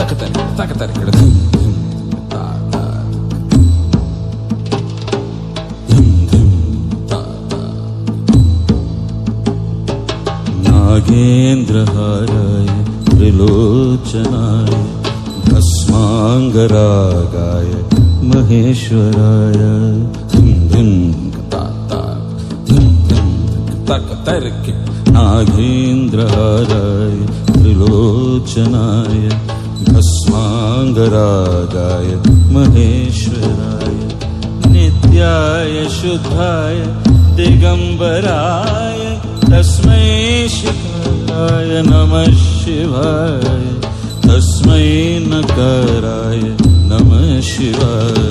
नागेन्द्र തക്കത്തൻ കിടന്നു नागेन्द्रहाराय त्रिलोचनाय तर्क महेश्वराय। नागेन्द्रहाराय त्रिलोचनाय भस्माङ्गरागाय महेश्वराय नित्याय शुद्धाय दिगम्बराय तस्मै शिखाय नमः शिवाय तस्मै नकाराय नमः शिवाय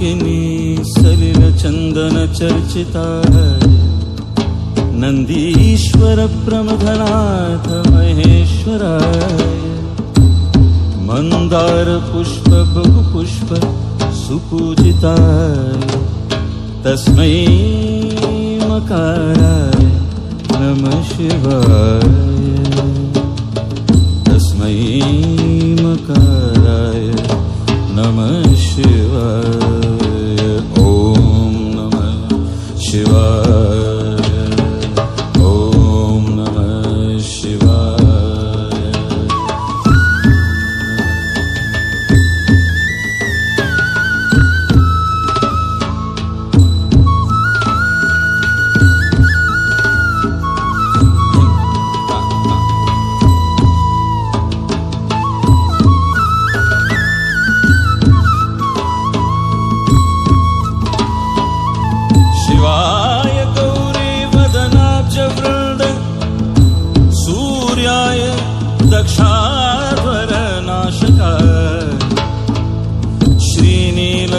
मन्दाकिनी सलिलचन्दनचर्चिताय नन्दीश्वरप्रमथनाथ महेश्वराय मन्दारपुष्प बहुपुष्प सुपूजिताय तस्मै मकाराय नमः शिवाय। तस्मै मकाराय नमः शिवाय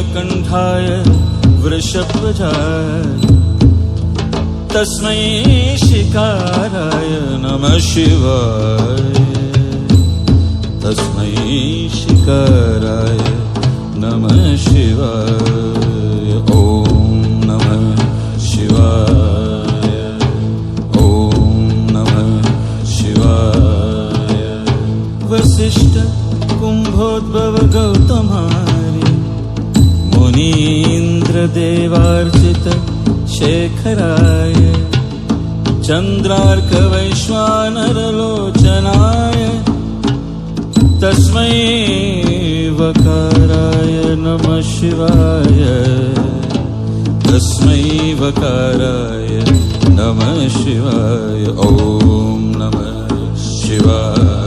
श्रीनीलकण्ठाय वृषध्वजाय तस्मै शिकाराय नमः शिवाय। तस्मै शिकाराय नमः शिवाय। ॐ नमः शिवाय। नमः शिवाय। वसिष्ठ कुम्भोद्भव गौतमारि मुनीन्द्रदेवार्चित शेखराय चन्द्रार्कवैश्वानरलोचनाय तस्मै वकाराय नमः शिवाय। तस्मै वकाराय नमः शिवाय। ॐ नमः शिवाय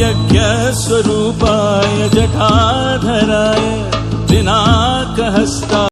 यज्ञस्वरूपाय जटाधराय पिनाकहस्ता